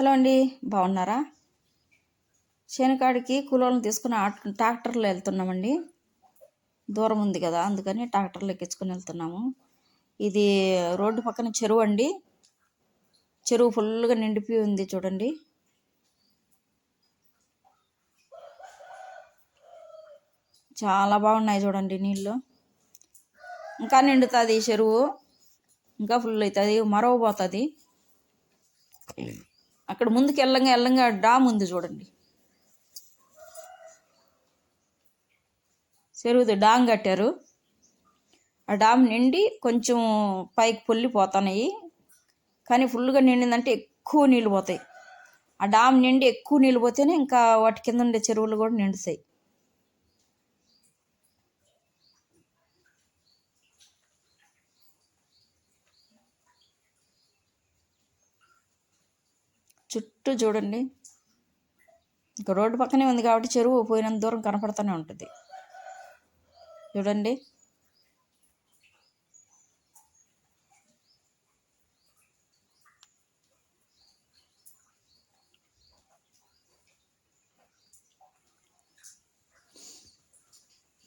Hello అండి బాగున్నారా? శనికాడికి కూలోళ్ళని తీసుకుని ట్రాక్టర్లో వెళ్తున్నామండి. దూరం ఉంది కదా అందుకని ట్రాక్టర్లో ఎక్కించుకొని వెళ్తున్నాము. ఇది రోడ్డు పక్కన చెరువు అండి. చెరువు ఫుల్గా నిండిపోయి ఉంది చూడండి. చాలా బాగున్నాయి చూడండి నీళ్ళు. ఇంకా నిండుతుంది ఈ చెరువు. ఇంకా ఫుల్ అవుతుంది మరవబోతుంది. అక్కడ ముందుకు వెళ్ళంగా వెళ్ళంగా డామ్ ఉంది చూడండి. చెరువుది డామ్ కట్టారు. ఆ డామ్ నిండి కొంచెం పైకి పొల్లిపోతున్నాయి. కానీ ఫుల్గా నిండిందంటే ఎక్కువ నీళ్ళు పోతాయి. ఆ డామ్ నిండి ఎక్కువ నీళ్ళు పోతేనే ఇంకా వాటి కింద ఉండే చెరువులు కూడా నిండుతాయి. చుట్టూ చూడండి. ఇంకా రోడ్డు పక్కనే ఉంది కాబట్టి చెరువు పోయినంత దూరం కనపడుతూనే ఉంటుంది. చూడండి.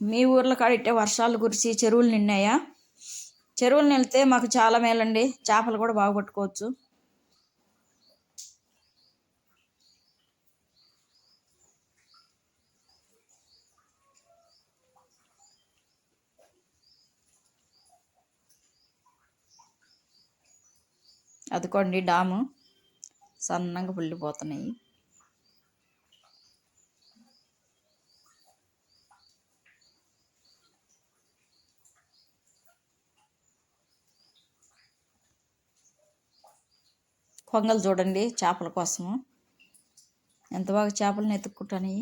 మీ ఊర్లో కాడిట్టే వర్షాలు కురిసి చెరువులు నిన్నాయా చెరువులు నిలితే మాకు చాలా మేలండి. చేపలు కూడా బాగా పట్టుకోవచ్చు. అదికోండి డాము. సన్నగా పుల్లిపోతున్నాయి. కొంగలు చూడండి చేపల కోసము. ఎంత బాగా చేపలను ఎత్తుక్కుంటాయి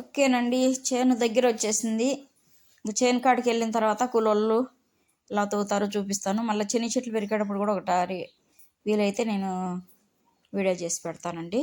ఓకేనండి చేను దగ్గర వచ్చేసింది. చేను కాడికి వెళ్ళిన తర్వాత కూలోళ్ళు ఎలా తవ్వుతారో చూపిస్తాను. మళ్ళీ చిన్ని చెట్లు పెరిగేటప్పుడు కూడా ఒకటారి వీలైతే నేను వీడియో చేసి పెడతానండి.